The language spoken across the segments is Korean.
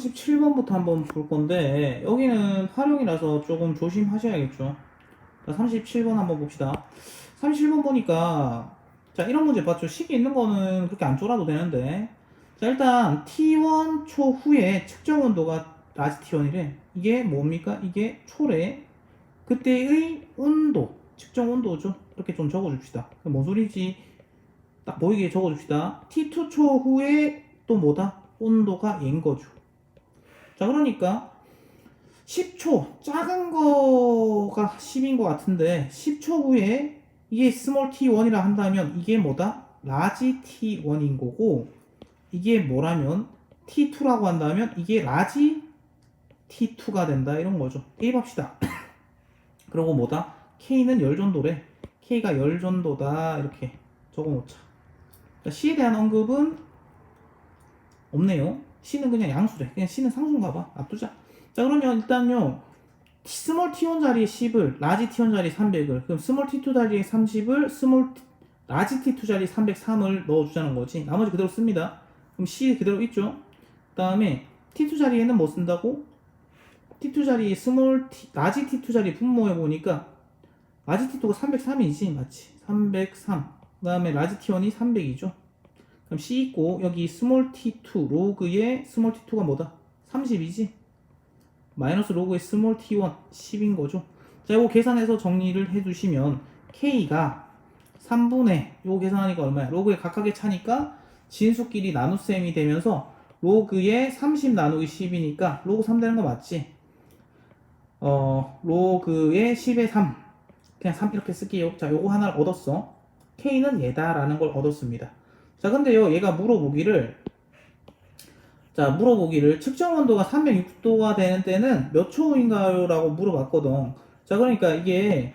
37번부터 한번 볼 건데 여기는 활용이라서 조금 조심하셔야겠죠. 자, 37번 한번 봅시다. 37번 보니까 자 이런 문제 봤죠. 식이 있는 거는 그렇게 안 쫄아도 되는데 자 일단 T1 초 후에 측정 온도가 라지 T1이래. 이게 뭡니까? 이게 초래 그때의 온도 측정 온도죠. 이렇게 좀 적어줍시다. 뭔 소리지? 딱 보이게 적어줍시다. T2 초 후에 또 뭐다? 온도가 얘인 거죠. 자, 그러니까 10초 작은 거가 10인 것 같은데 10초 후에 이게 스몰 t1이라 한다면 이게 뭐다? 라지 t1인 거고 이게 뭐라면 t2라고 한다면 이게 라지 t2가 된다 이런 거죠. 대입합시다. 그리고 뭐다? k는 열전도래. k가 열전도다 이렇게 적어놓자. 자, C에 대한 언급은 없네요. C는 그냥 양수래. 그냥 C는 상수인가 봐. 놔두자. 자, 그러면 일단요. 스몰 T1 자리에 10을, 라지 T1 자리에 300을, 그럼 스몰 T2 자리에 30을, 스몰 라지 T2 자리에 303을 넣어주자는 거지. 나머지 그대로 씁니다. 그럼 C 그대로 있죠. 그 다음에 T2 자리에는 뭐 쓴다고? T2 자리에 스몰 T, 라지 T2 자리 분모해 보니까 라지 T2가 303이지, 맞지? 303. 그 다음에 라지 T1이 300이죠. 그럼 C 있고 여기 스몰 t2 로그의 스몰 t2가 뭐다? 30이지? 마이너스 로그의 스몰 t1 10인 거죠. 자, 이거 계산해서 정리를 해주시면 k가 3분의 이거 계산하니까 얼마야? 로그의 각각의 차니까 진수끼리 나눗셈이 되면서 로그의 30 나누기 10이니까 로그 3 되는 거 맞지? 어 로그의 10의 3 그냥 3 이렇게 쓸게요. 자, 요거 하나를 얻었어. k는 얘다라는 걸 얻었습니다. 자, 근데요, 얘가 물어보기를, 자, 물어보기를 측정 온도가 306도가 되는 때는 몇 초인가요? 라고 물어봤거든. 자, 그러니까 이게,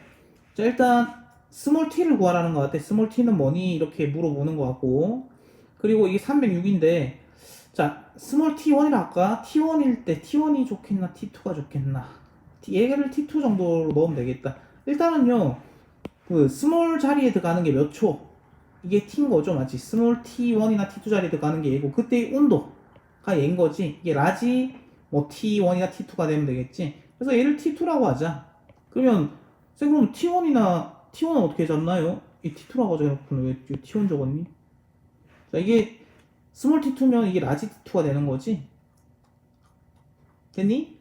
자, 일단, 스몰 t를 구하라는 것 같아. 스몰 t는 뭐니? 이렇게 물어보는 것 같고. 그리고 이게 306인데, 자, 스몰 t1이라 할까? t1일 때 t1이 좋겠나? t2가 좋겠나? 얘를 t2 정도로 넣으면 되겠다. 일단은요, 그, 스몰 자리에 들어가는 게 몇 초? 이게 t인 거죠, 맞지? 스몰 t1이나 t2 자리에 들어가는 게 얘고, 그때의 온도가 얘인 거지. 이게 라지, 뭐 t1이나 t2가 되면 되겠지. 그래서 얘를 t2라고 하자. 그러면, 쌤, 그럼 t1이나, t1은 어떻게 잡나요? 이 t2라고 적어놓고 왜 t1 적었니? 자, 이게, 스몰 t2면 이게 라지 t2가 되는 거지. 됐니?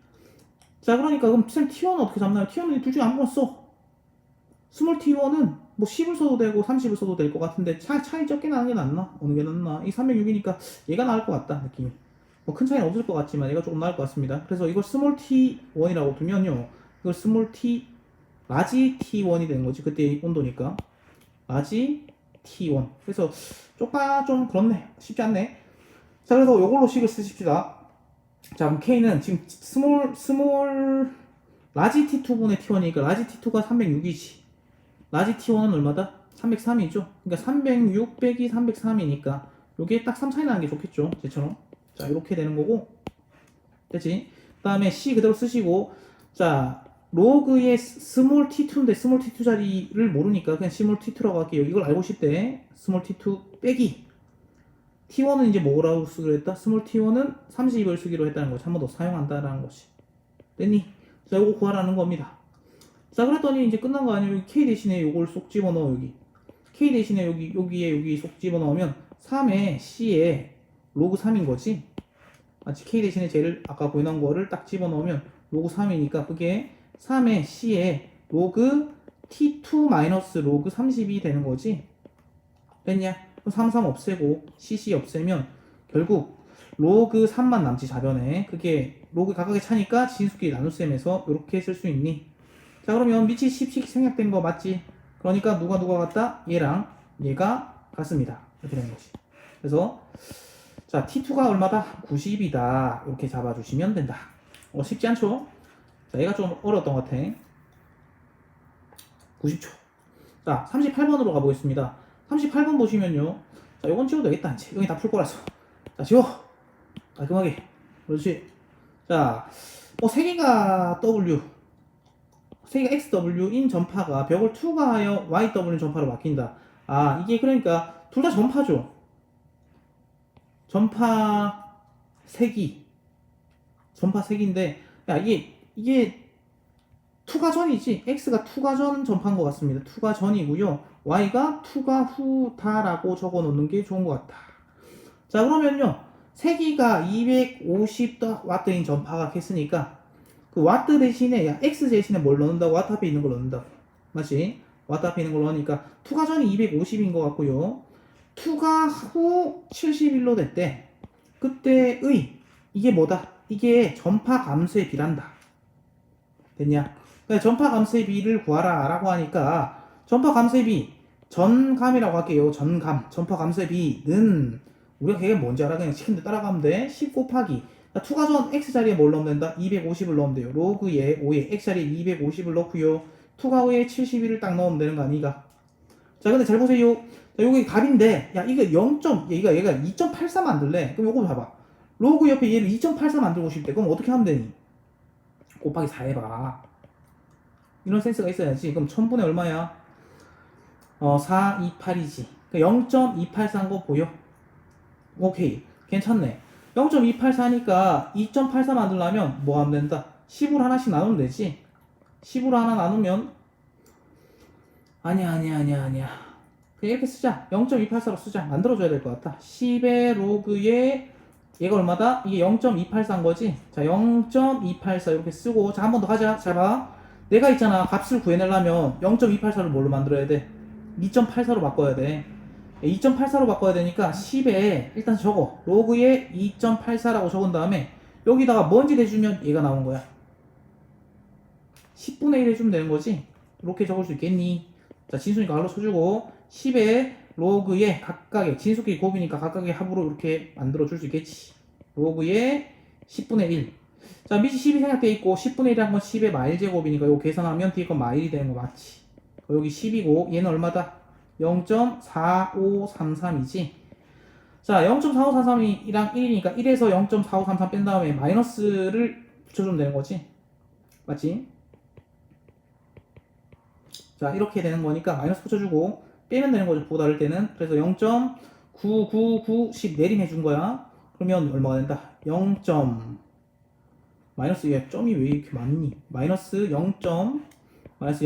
자, 그러니까 그럼 쌤 t1은 어떻게 잡나요? t1은 둘 중에 아무거나 써. 스몰 t1은 뭐 10을 써도 되고 30을 써도 될 것 같은데 차, 차이 적게 나는 게 낫나? 어느 게 낫나? 이 306이니까 얘가 나을 것 같다 느낌이. 뭐 큰 차이는 없을 것 같지만 얘가 조금 나을 것 같습니다. 그래서 이걸 스몰 t1이라고 두면요. 이걸 스몰 t 라지 t1이 되는 거지 그때 온도니까. 라지 t1. 그래서 조금 좀 그렇네. 쉽지 않네. 자 그래서 이걸로 식을 쓰십시다. 자 그럼 k는 지금 스몰 스몰 라지 t2분의 t1이니까 라지 t2가 306이지 라지 T1은 얼마다? 303이죠. 그러니까 306 빼기 303이니까 요게 딱 3 차이 나는 게 좋겠죠. 쟤처럼. 자, 이렇게 되는 거고. 됐지? 그 다음에 C 그대로 쓰시고 자, 로그의 스몰 T2인데 스몰 T2 자리를 모르니까 그냥 스몰 T2라고 할게요. 이걸 알고 싶대. 스몰 T2 빼기. T1은 이제 뭐라고 쓰기로 했다? 스몰 T1은 32을 쓰기로 했다는 거지. 한 번 더 사용한다라는 것이. 됐니? 자, 이거 구하라는 겁니다. 자 그랬더니 이제 끝난 거 아니에요? 여기 K 대신에 요걸 쏙 집어넣어 여기 K 대신에 여기 여기에 여기 쏙 집어넣으면 3에 C에 로그 3인 거지 마치 K 대신에 쟤를 아까 보여놓은 거를 딱 집어넣으면 로그 3이니까 그게 3에 C에 로그 T2 마이너스 로그 30이 되는 거지 됐냐? 그럼 33 없애고 CC 없애면 결국 로그 3만 남지 자변에 그게 로그 각각의 차니까 진수끼리 나눗셈에서 이렇게 쓸 수 있니? 자 그러면 밑이 10씩 생략된 거 맞지? 그러니까 누가 누가 같다? 얘랑 얘가 같습니다. 이렇게 되는 거지. 그래서 자 T2가 얼마다? 90이다. 이렇게 잡아주시면 된다. 어, 쉽지 않죠? 자 얘가 좀 어려웠던 것 같아. 90초. 자 38번으로 가보겠습니다. 38번 보시면요. 자 요건 지워도 되겠다. 이제 여기 다 풀 거라서. 자 지워. 깔끔하게. 그렇지. 자, 어, 세 개가 W. 세개가 XW인 전파가 벽을 투과하여 YW 전파로 바뀐다. 아, 이게 그러니까 둘 다 전파죠. 전파 색이 전파 색인데 야 이게 이게 투가 전이지 x가 투가 전 전파인 것 같습니다. 투가 전이고요. y가 투가 후다라고 적어 놓는 게 좋은 것 같다. 자 그러면요 세기가 250 와트인 전파가 했으니까 그 와트 대신에 야 x 대신에 뭘 넣는다고 와트 앞에 있는 걸 넣는다고 맞지? 와트 앞에 있는 걸 넣으니까 투가 전이 250인 것 같고요. 투가 후 71로 됐대. 그때의 이게 뭐다? 이게 전파 감소에 비란다. 됐냐? 그러니까 전파 감소의 비를 구하라 라고 하니까 전파 감소의 비 전감이라고 할게요. 전감. 전파 감소의 비는 우리가 그게 뭔지 알아? 그냥 시킨 대 따라가면 돼. 10 곱하기 자, 투가 전 x 자리에 뭘 넣으면 된다? 250을 넣으면 돼요. 로그에 5에 x 자리에 250을 넣고요. 투가 후에 71을 딱 넣으면 되는 거 아니가? 자, 근데 잘 보세요. 자, 요게 값인데, 야, 이거 0. 얘가, 얘가 2.84 만들래? 그럼 요거 봐봐. 로그 옆에 얘를 2.84 만들고 싶대. 그럼 어떻게 하면 되니? 곱하기 4 해봐. 이런 센스가 있어야지. 그럼 1000분의 얼마야? 어, 428이지. 그러니까 0.284인 거 보여? 오케이. 괜찮네. 0.284니까 2.84 만들려면 뭐 하면 된다? 10으로 하나씩 나누면 되지. 10으로 하나 나누면 아니야 아니야 아니야 아니야. 그냥 이렇게 쓰자. 0.284로 쓰자. 만들어줘야 될 것 같다. 10의 로그에 얘가 얼마다? 이게 0.284인 거지? 자, 0.284 이렇게 쓰고 자, 한 번 더 가자. 잘 봐. 내가 있잖아. 값을 구해내려면 0.284를 뭘로 만들어야 돼? 2.84로 바꿔야 돼. 2.84로 바꿔야 되니까 10에 일단 적어. 로그에 2.84라고 적은 다음에 여기다가 뭔지 대주면 얘가 나온 거야. 10분의 1 해주면 되는 거지. 이렇게 적을 수 있겠니? 자, 진수니까 가로 쳐주고 10에 로그에 각각의 진수끼리 곱이니까 각각의 합으로 이렇게 만들어 줄 수 있겠지. 로그에 10분의 1. 자, 밑이 10이 생략돼 있고 10분의 1이란 건 10의 마일 제곱이니까 이거 계산하면 뒤에 건 마일이 되는 거 맞지? 여기 10이고 얘는 얼마다? 0.4533이지. 자, 0.4533이랑 1이니까 1에서 0.4533 뺀 다음에 마이너스를 붙여주면 되는 거지. 맞지? 자, 이렇게 되는 거니까 마이너스 붙여주고 빼면 되는 거죠. 보다 를 때는. 그래서 0.99910 내림 해 준 거야. 그러면 얼마가 된다? 0. 마이너스 얘 점이 왜 이렇게 많니? 마이너스 0. 마이너스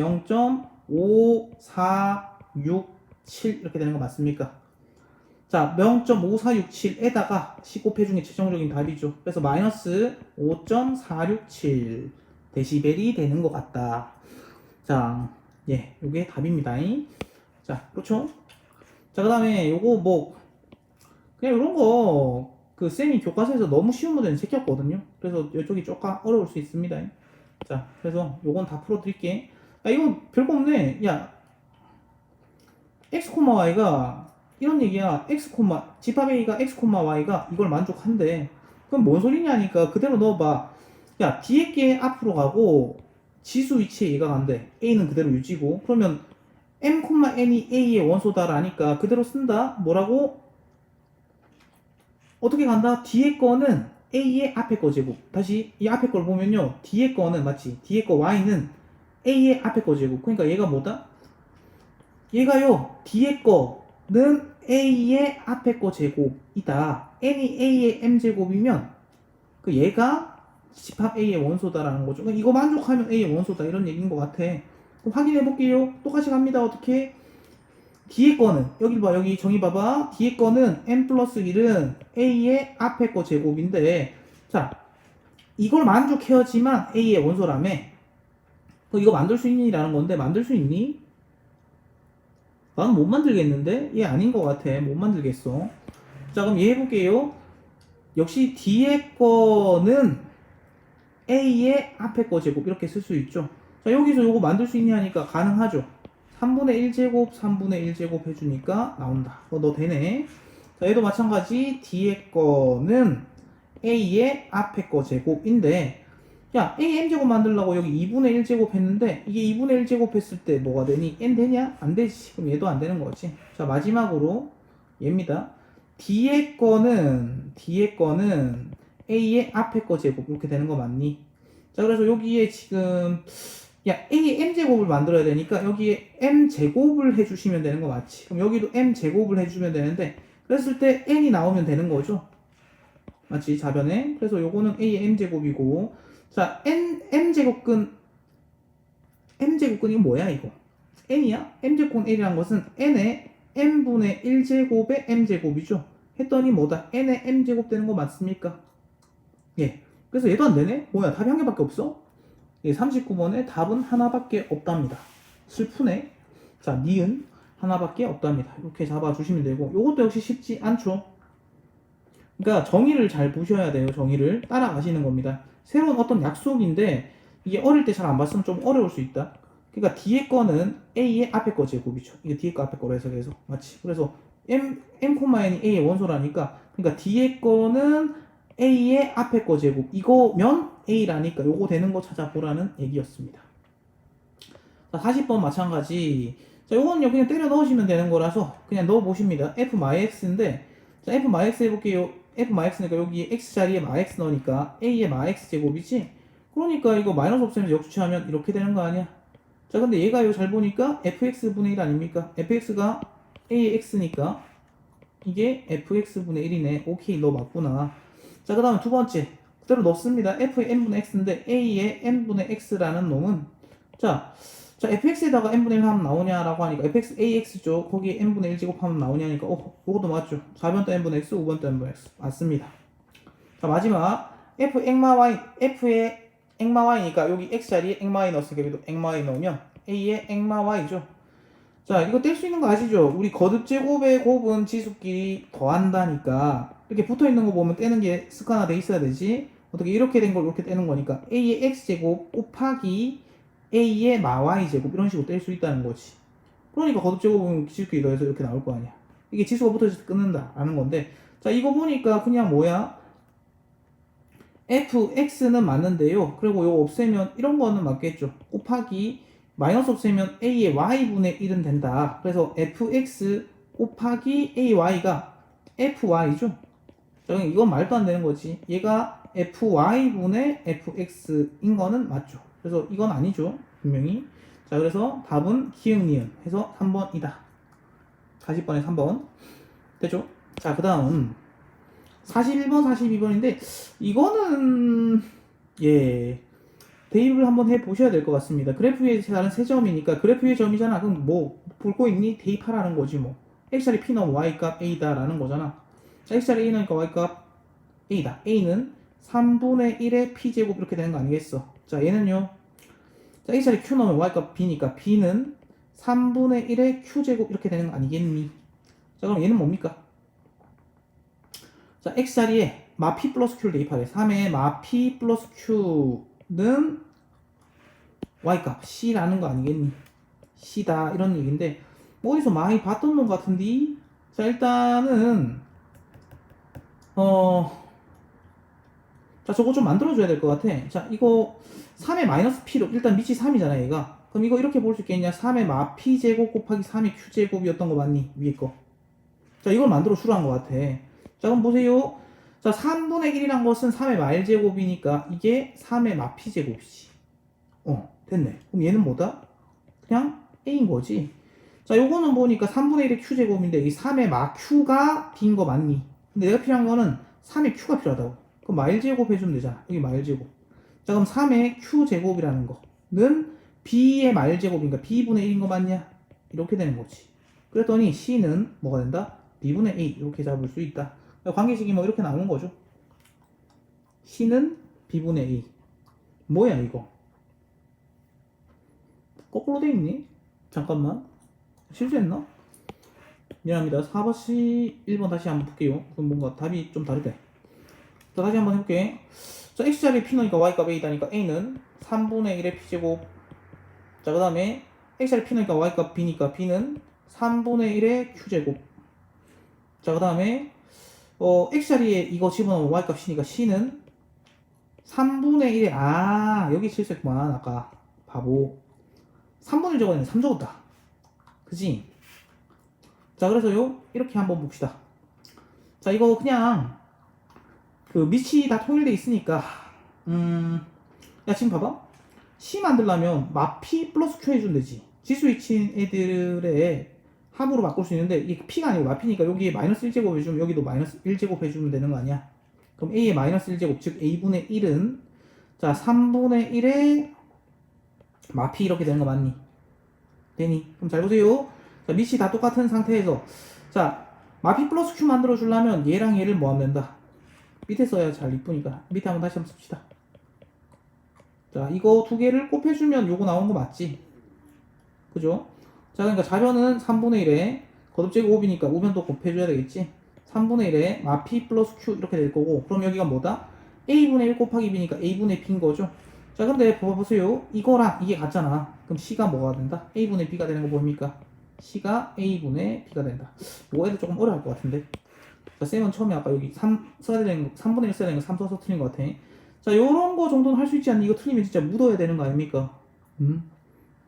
0.5467 이렇게 되는 거 맞습니까? 자, 0.5467에다가 15회 중에 최종적인 답이죠. 그래서 마이너스 5.467 데시벨이 되는 것 같다. 자, 예, 요게 답입니다. 자, 그렇죠? 자, 그 다음에 요거 뭐, 그냥 이런 거, 그 쌤이 교과서에서 너무 쉬운 문제는 제꼈거든요. 그래서 이쪽이 조금 어려울 수 있습니다. 자, 그래서 요건 다 풀어드릴게. 야, 이거 별거 없네. 야, x, y가 이런 얘기야. x, 집합 a가 x, y가 이걸 만족한대. 그럼 뭔 소리냐 하니까 그대로 넣어봐. 야, 뒤에 게 앞으로 가고 지수 위치에 얘가 간대. a는 그대로 유지고. 그러면 m, n이 a의 원소다라니까 그대로 쓴다. 뭐라고? 어떻게 간다? 뒤에 거는 a의 앞에 거 제곱. 다시 이 앞에 걸 보면요. 뒤에 거는 맞지? 뒤에 거 y는 a의 앞에 거 제곱. 그러니까 얘가 뭐다? 얘가요. 뒤에 거는 a의 앞에 거 제곱이다. n이 a의 m 제곱이면 그 얘가 집합 a의 원소다라는 거죠. 그러니까 이거 만족하면 a의 원소다 이런 얘기인 것 같아. 확인해 볼게요. 똑같이 갑니다. 어떻게? 뒤에 거는 여기 봐 여기 정의 봐봐 뒤에 거는 n 플러스 1은 a의 앞에 거 제곱인데 자 이걸 만족해야지만 a의 원소라며 그 이거 만들 수 있니라는 건데 만들 수 있니? 나는 못 만들겠는데? 얘 아닌 것 같아. 못 만들겠어. 자 그럼 얘 해볼게요. 역시 뒤에 거는 a의 앞에 거 제곱. 이렇게 쓸 수 있죠? 자 여기서 요거 만들 수 있냐 하니까 가능하죠. 3분의 1제곱, 3분의 1제곱 해주니까 나온다. 어, 너 되네. 자, 얘도 마찬가지. 뒤에 거는 A의 앞에 거 제곱인데, 야, A M제곱 만들려고 여기 2분의 1제곱 했는데, 이게 2분의 1제곱 했을 때 뭐가 되니? N 되냐? 안 되지. 그럼 얘도 안 되는 거지. 자, 마지막으로 얘입니다. 뒤에 거는, 뒤에 거는 A의 앞에 거 제곱. 이렇게 되는 거 맞니? 자, 그래서 여기에 지금, 야, A m제곱을 만들어야 되니까 여기에 m제곱을 해주시면 되는 거 맞지? 그럼 여기도 m제곱을 해주면 되는데 그랬을 때 n이 나오면 되는 거죠. 맞지? 자변에. 그래서 요거는 A의 M제곱이고. 자, N, M제곱근, M제곱근 이거 뭐야, 이거? N이야? M제곱근 L이란 것은 N의 M분의 1 제곱의 M제곱이죠. 했더니 뭐다? N의 M제곱 되는 거 맞습니까? 예. 그래서 얘도 안 되네? 뭐야, 답이 한 개밖에 없어? 예, 39번에 답은 하나밖에 없답니다. 슬프네. 자, 니은 하나밖에 없답니다. 이렇게 잡아주시면 되고, 요것도 역시 쉽지 않죠? 그러니까 정의를 잘 보셔야 돼요. 정의를 따라가시는 겁니다. 새로운 어떤 약속인데 이게 어릴 때 잘 안 봤으면 좀 어려울 수 있다. 그러니까 뒤에 거는 A의 앞에 거 제곱이죠. 이게 뒤에 거 앞에 거로 해서 계속 맞지. 그래서 M M N이 A의 원소라니까 그러니까 뒤에 거는 A의 앞에 거 제곱 이거면 A라니까 요거 되는 거 찾아보라는 얘기였습니다. 자, 40번 마찬가지. 자, 요거는요 그냥 때려 넣으시면 되는 거라서 그냥 넣어 보십니다. F X인데 자, F X 해볼게요. F X니까 여기 X 자리에 X 넣으니까 A의 X 제곱이지? 그러니까 이거 마이너스 없으면서 역수치하면 이렇게 되는 거 아니야? 자, 근데 얘가 이거 잘 보니까 fx분의 1 아닙니까? fx가 a의 x니까 이게 fx분의 1이네. 오케이, 너 맞구나. 자, 그 다음에 두 번째. 그대로 넣습니다. f의 n분의 x인데 a의 n분의 x라는 놈은 자, 자, fx에다가 n분의 1 하면 나오냐라고 하니까 fx ax죠. 거기에 n분의 1 제곱하면 나오냐니까 어, 이것도 맞죠. 4번도 n분의 x, 5번도 n분의 x. 맞습니다. 자, 마지막 f 액마 y f의 액마 y니까 여기 x 자리에 액마 y 넣었으니까 여기도 액마 y 넣으면 a의 액마 y죠. 자, 이거 뗄 수 있는 거 아시죠? 우리 거듭 제곱의 곱은 지수끼리 더한다니까 이렇게 붙어 있는 거 보면 떼는 게 습관화 돼 있어야 되지. 어떻게 이렇게 된 걸 이렇게 떼는 거니까 a의 x 제곱 곱하기 a의 마 y 제곱 이런 식으로 뗄 수 있다는 거지. 그러니까 거듭 제곱은 지수끼리 더해서 이렇게 나올 거 아니야. 이게 지수가 때 끊는다라는 건데 자 이거 보니까 그냥 뭐야 fx는 맞는데요. 그리고 이거 없애면 이런 거는 맞겠죠. 곱하기 마이너스 없애면 a의 y분의 1은 된다. 그래서 fx 곱하기 ay가 fy죠. 자, 이건 말도 안 되는 거지. 얘가 fy분의 fx인 거는 맞죠. 그래서 이건 아니죠. 분명히. 자, 그래서 답은 기흥, 니은 해서 3번이다. 40번에 3번. 됐죠? 자, 그 다음 41번, 42번인데 이거는 예 대입을 한번 해 보셔야 될 것 같습니다. 그래프 위에 다른 세 점이니까 그래프 위에 점이잖아. 그럼 뭐 볼거 있니? 대입하라는 거지 뭐. x자리 p 넣으면 y 값 a다 라는 거잖아. 자, x자리 a 넣으니까 y 값 a다. a는 3분의 1의 p 제곱 이렇게 되는 거 아니겠어? 자, 얘는요. 자, x자리 q 넣으면 y 값 b니까 b는 3분의 1의 q 제곱 이렇게 되는 거 아니겠니? 자, 그럼 얘는 뭡니까? 자, x 자리에 마 p 플러스 q를 대입하래. 3의 마 p 플러스 q는 y값 c라는 거 아니겠니? c다 이런 얘기인데 뭐 어디서 많이 봤던 놈 같은데 자 일단은 어. 자 저거 좀 만들어줘야 될 것 같아. 자 이거 3의 마이너스 p로 일단 밑이 3이잖아 얘가. 그럼 이거 이렇게 볼 수 있겠냐? 3의 마 p 제곱 곱하기 3의 q 제곱이었던 거 맞니? 위에 거. 자 이걸 만들어 주라는 것 같아. 자, 그럼 보세요. 자, 3분의 1이란 것은 3의 말제곱이니까 이게 3의 마피제곱이지. 어, 됐네. 그럼 얘는 뭐다? 그냥 A인 거지. 자, 요거는 보니까 3분의 1의 Q제곱인데 이 3의 마 Q가 B인 거 맞니? 근데 내가 필요한 거는 3의 Q가 필요하다고. 그럼 마일 제곱 해주면 되잖아. 여기 마일 제곱. 자, 그럼 3의 Q제곱이라는 거는 B의 마일 제곱이니까 B분의 1인 거 맞냐? 이렇게 되는 거지. 그랬더니 C는 뭐가 된다? B분의 A 이렇게 잡을 수 있다. 관계식이 뭐 이렇게 나오는 거죠. C는 B분의 A. 뭐야 이거? 거꾸로 돼 있니? 잠깐만. 실수했나? 미안합니다. 4번씩 1번 다시 한번 볼게요. 그럼 뭔가 답이 좀 다르대. 자, 다시 한번 해볼게. 자, X자리 P 넣으니까 Y값 A다니까 A는 3분의 1의 P제곱. 자, 그 다음에 X자리 P 넣으니까 Y값 B니까 B는 3분의 1의 Q제곱. 자, 그 다음에 어, x자리에 이거 집어넣으면 y값이니까 c는 3분의 1에 아 여기 실수했구만 아까 바보 3분의 1 적었는데 3 적었다 그지? 자 그래서요 이렇게 한번 봅시다 자 이거 그냥 그 밑이 다 통일돼 있으니까 음 야 지금 봐봐 c 만들려면 마피 플러스 q 해주면 되지 지수 위치인 애들의 합으로 바꿀 수 있는데 이게 p가 아니고 마피니까 여기에 마이너스 1제곱 해주면 여기도 마이너스 1제곱 해주면 되는 거 아니야? 그럼 a의 마이너스 1제곱 즉 a분의 1은 자 3분의 1의 마피 이렇게 되는 거 맞니? 되니? 그럼 잘 보세요. 자 밑이 다 똑같은 상태에서 자 마피 플러스 q 만들어 주려면 얘랑 얘를 뭐 하면 된다? 밑에 써야 잘 이쁘니까 밑에 한번 다시 한번 씁시다. 자 이거 두 개를 곱해주면 요거 나온 거 맞지? 그죠? 자 그러니까 좌변은 3분의 1에 거듭제곱 5이니까 우변도 곱해줘야 되겠지? 3분의 1에 마피 플러스 q 이렇게 될 거고 그럼 여기가 뭐다? a분의 1 곱하기 b니까 a분의 b인 거죠? 자 근데 봐보세요 이거랑 이게 같잖아 그럼 c가 뭐가 된다? a분의 b가 되는 거 보입니까? c가 a분의 b가 된다 애들 조금 어려울 것 같은데 자 쌤은 처음에 아까 여기 3 써야 되는 거 3분의 1 써야 되는 거3 써서 틀린 것 같아 자 요런 거 정도는 할 수 있지 않니? 이거 틀리면 진짜 묻어야 되는 거 아닙니까? 음?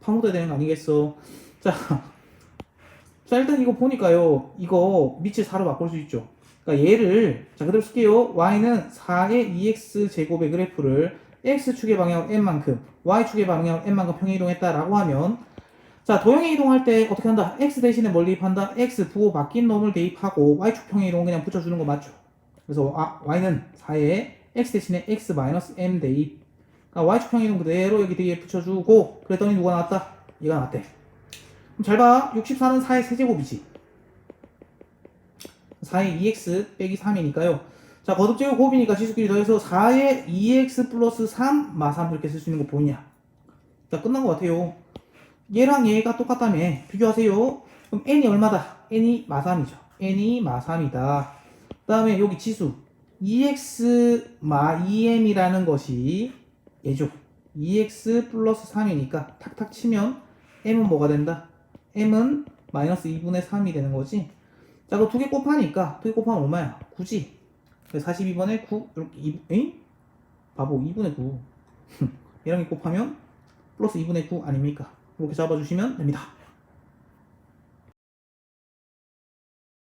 파묻어야 되는 거 아니겠어 자, 자 일단 이거 보니까요 이거 밑을 4로 바꿀 수 있죠 그러니까 얘를 자 그대로 쓸게요 y는 4의 2x 제곱의 그래프를 x축의 방향 n만큼 y축의 방향 n만큼 평행 이동했다라고 하면 자 도형의 이동할 때 어떻게 한다 x 대신에 뭘 대입한다 x 부호 바뀐 놈을 대입하고 y축 평행 이동 그냥 붙여주는 거 맞죠 그래서 아, y는 4의 x 대신에 x 마이너스 m 대입 그러니까 y축 평행 이동 그대로 여기 뒤에 붙여주고 그랬더니 누가 나왔다 얘가 나왔대 그럼 잘 봐. 64는 4의 세제곱이지. 4의 2x 빼기 3이니까요. 자, 거듭제곱 곱이니까 지수끼리 더해서 4의 2x 플러스 3 마 3 이렇게 쓸 수 있는 거 보이냐? 자, 끝난 것 같아요. 얘랑 얘가 똑같다며. 비교하세요. 그럼 n이 얼마다? n이 마3이죠. n이 마3이다. 그 다음에 여기 지수 2x 마 2m이라는 것이 얘죠. 2x 플러스 3이니까 탁탁 치면 m은 뭐가 된다? m은 마이너스 2분의 3이 되는 거지. 자, 그거 두개 곱하니까, 두 개 곱하면 얼마야? 9지. 42번에 9, 이렇게, 2, 에이? 바보, 2분의 9. 얘랑 이 곱하면 플러스 2분의 9 아닙니까? 이렇게 잡아주시면 됩니다.